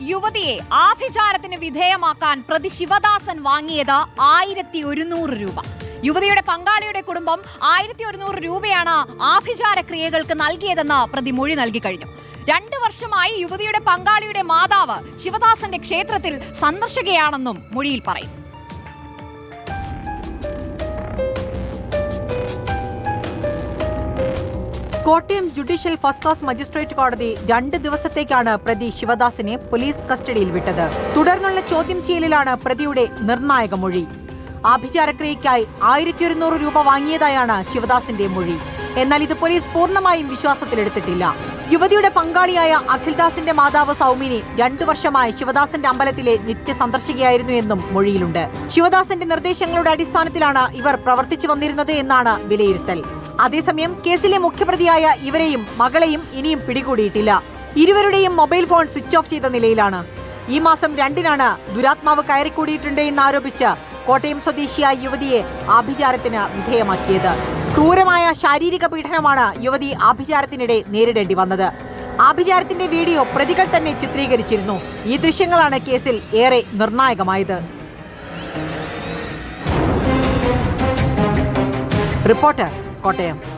യുവതിയെ ആഭിചാരത്തിന് വിധേയമാക്കാൻ പ്രതി ശിവദാസൻ വാങ്ങിയത് ആയിരത്തി ഒരുന്നൂറ് രൂപ. യുവതിയുടെ പങ്കാളിയുടെ കുടുംബം ആയിരത്തി ഒരുന്നൂറ് രൂപയാണ് ആഭിചാര ക്രിയകൾക്ക് നൽകിയതെന്ന് പ്രതി മൊഴി നൽകി കഴിഞ്ഞു. രണ്ടു വർഷമായി യുവതിയുടെ പങ്കാളിയുടെ മാതാവ് ശിവദാസന്റെ ക്ഷേത്രത്തിൽ സന്ദർശകയാണെന്നും മൊഴിയിൽ പറയും. Kottayam judicial first class magistrate കോടതി രണ്ട് ദിവസത്തേക്കാണ് പ്രതി ശിവദാസിനെ പോലീസ് കസ്റ്റഡിയിൽ വിട്ടത്. തുടർന്നുള്ള ചോദ്യം ചെയ്യലിലാണ് പ്രതിയുടെ നിർണായക മൊഴി. ആഭിചാരക്രിയയ്ക്കായി ആയിരത്തി ഒരുന്നൂറ് രൂപ വാങ്ങിയതായാണ് ശിവദാസിന്റെ മൊഴി. എന്നാൽ ഇത് പോലീസ് പൂർണമായും വിശ്വാസത്തിലെടുത്തിട്ടില്ല. യുവതിയുടെ പങ്കാളിയായ അഖിൽദാസിന്റെ മാതാവ് സൗമിനി രണ്ടു വർഷമായി ശിവദാസന്റെ അമ്പലത്തിലെ നിത്യ സന്ദർശകയായിരുന്നു എന്നും മൊഴിയിലുണ്ട്. ശിവദാസന്റെ നിർദ്ദേശങ്ങളുടെ അടിസ്ഥാനത്തിലാണ് ഇവർ പ്രവർത്തിച്ചു വന്നിരുന്നത് എന്നാണ് വിലയിരുത്തൽ. അതേസമയം കേസിലെ മുഖ്യപ്രതിയായ ഇവരെയും മകളെയും ഇനിയും പിടികൂടിയിട്ടില്ല. ഇരുവരുടെയും മൊബൈൽ ഫോൺ സ്വിച്ച് ഓഫ് ചെയ്ത നിലയിലാണ്. ഈ മാസം രണ്ടിനാണ് ദുരാത്മാവ് കയറിക്കൂടിയിട്ടുണ്ട് എന്നാരോപിച്ച് കോട്ടയം സ്വദേശിയായ യുവതിയെ ആഭിചാരത്തിന് വിധേയമാക്കിയത്. ക്രൂരമായ ശാരീരിക പീഡനമാണ് യുവതി ആഭിചാരത്തിനിടെ നേരിടേണ്ടി വന്നത്. ആഭിചാരത്തിന്റെ വീഡിയോ പ്രതികൾ തന്നെ ചിത്രീകരിച്ചിരുന്നു. ഈ ദൃശ്യങ്ങളാണ് കേസിൽ ഏറെ നിർണായകമായത്. റിപ്പോർട്ടർ കോട്ടയം.